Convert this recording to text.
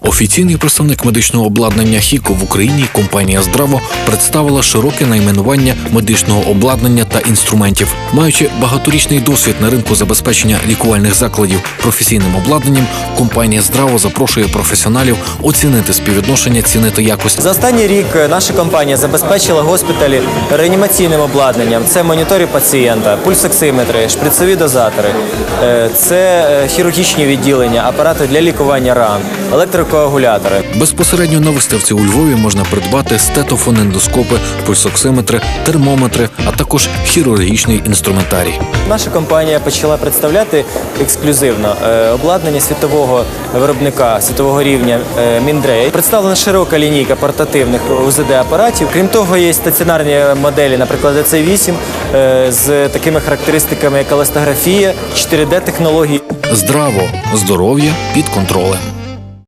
Офіційний представник медичного обладнання Хіко в Україні компанія Здраво представила широке найменування медичного обладнання та інструментів, маючи багаторічний досвід на ринку забезпечення лікувальних закладів професійним обладнанням. Компанія Здраво запрошує професіоналів оцінити співвідношення ціни та якості. За останній рік е, наша компанія забезпечила госпіталі реанімаційним обладнанням. Це монітори пацієнта, пульсоксиметри, шприцові дозатори, е, це е, хірургічні відділення, апарати для лікування ран, електрокоагулятори. Безпосередньо на виставці у Львові можна придбати стетофонендоскопи, пульсоксиметри, термометри, а також хірургічний інструментарій. Наша компанія почала представляти ексклюзивно е, обладнання світового виробника світового рівня е, Mindray. Представлена широка лінійка портативних УЗД-апаратів. Крім того, є стаціонарні моделі, наприклад, DC-8 е, з такими характеристиками, як еластографія, 4D-технології. Здраво, здоров'я під контролем.